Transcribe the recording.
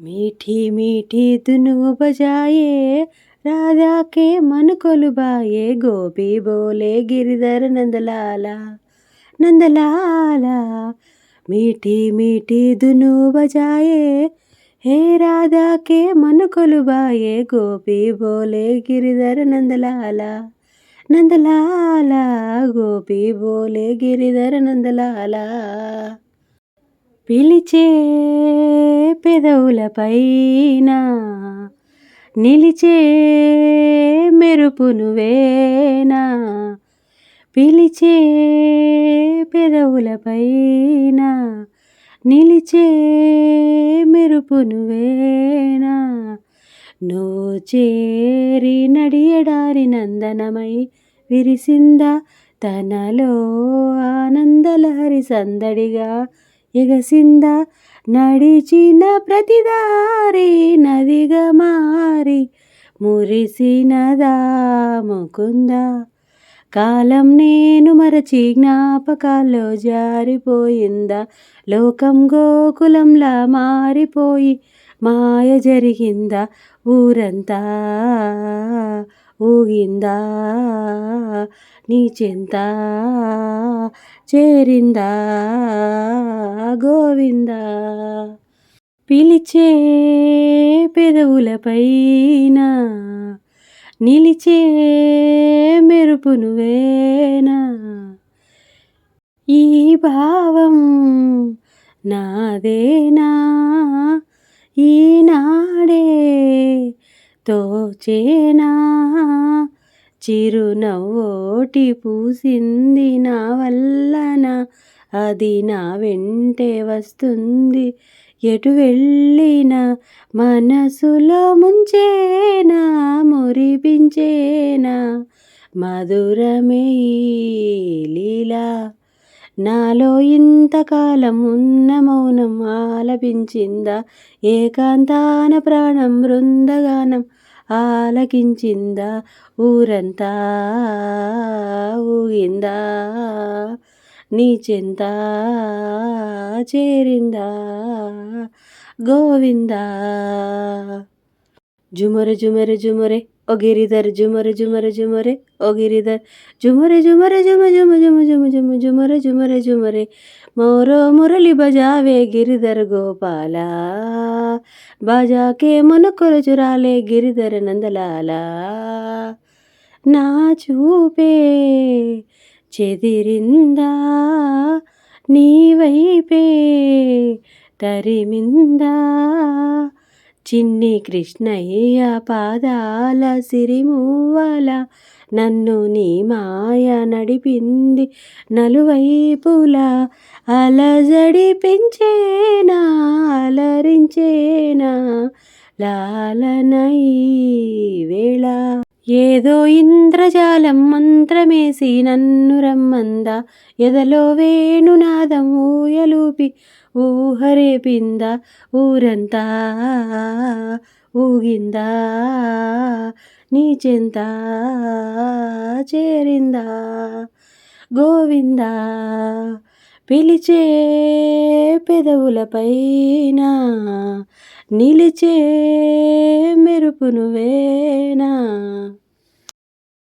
मीठी मीठी धुनुओं बजाए राधा के मन को लुभाए गोपी बोले गिरधर नंदलाला नंदलाला मीठी मीठी धुनुओं बजाए हे राधा के मन को लुभाए गोपी बोले गिरधर नंदलाला నందలాలా గోపి బోలే గిరిధర నందలాలా పిలిచే పెదవులపైన నిలిచే మెరుపు నువ్వేనా పిలిచే పెదవులపైన నిలిచే మెరుపు నువ్వేనా నువ్వు చేరి నడియడారి నందనమై విరిసిందా తనలో ఆనందలహరి సందడిగా ఎగసింద నడిచిన ప్రతిదారి నదిగా మారి మురిసినదా ముకుందా కాలం నేను మరచి జ్ఞాపకాల్లో జారిపోయిందా. లోకం గోకులంలా మారిపోయి మాయ జరిగిందా. ఊరంతా ఊగిందా. నీ చెంత చేరిందా. గోవిందా పిలిచే పెదవులపైన నిలిచే మెరుపు నువ్వేనా ఈ భావం నాదేనా? ఈనాడే తోచేనా? చిరునవ్వోటి పూసింది నా వల్లనా? అది నా వెంటే వస్తుంది. ఎటు వెళ్ళినా మనసులో ముంచేనా మురిపించేనా? మధురమే లీలా. నాలో ఇంతకాలం ఉన్న మౌనం ఆలపించిందా? ఏకాంతాన ప్రాణం బృందగానం ఆలకించిందా? ఊరంతా ఊగిందా? ನೀಚೆಂದ ಚೇರಿಂದ ಗೋವಿಂದ ಜುಮರೆ ಜುಮರೆ ಜುಮರೆ ಒಗಿರಿದರ್ ಜುಮರೆ ಜುಮರೆ ಜುಮರೆ ಒಗಿರಿದರ್ ಜುಮರೆ ಜುಮರೆ ಜುಮ ಜುಮ ಜುಮ ಜುಮ ಜುಮ ಜುಮರೆ ಜುಮರೆ ಜುಮರೆ ಮೋರೋ ಮುರಳಿ ಬಜಾವೆ ಗಿರಿಧರ್ ಗೋಪಾಲ ಬಜಾಕೆ ಮನಕೊರ ಚುರಾಲೆ ಗಿರಿಧರ ನಂದಲಾಲ ನಾಚೂಪೇ చెదిరిందా నీవైపే తరిమిందా? చిన్ని కృష్ణయ్య పాదాల సిరిమూవల నన్ను నీ మాయ నడిపింది నలువైపులా అలజడి పెంచేనా అలరించేనా లాలనై వేళ ఏదో ఇంద్రజాలం మంత్రమేసి నన్ను రమ్మందా. ఎదలో వేణునాదం ఊయలూపి ఊహరేపిందా ఊరంతా ఊగిందా. నీ చెంత చేరిందా. గోవిందా పిలిచే పెదవులపైన నిలిచే మెరుపు నువ్వేనా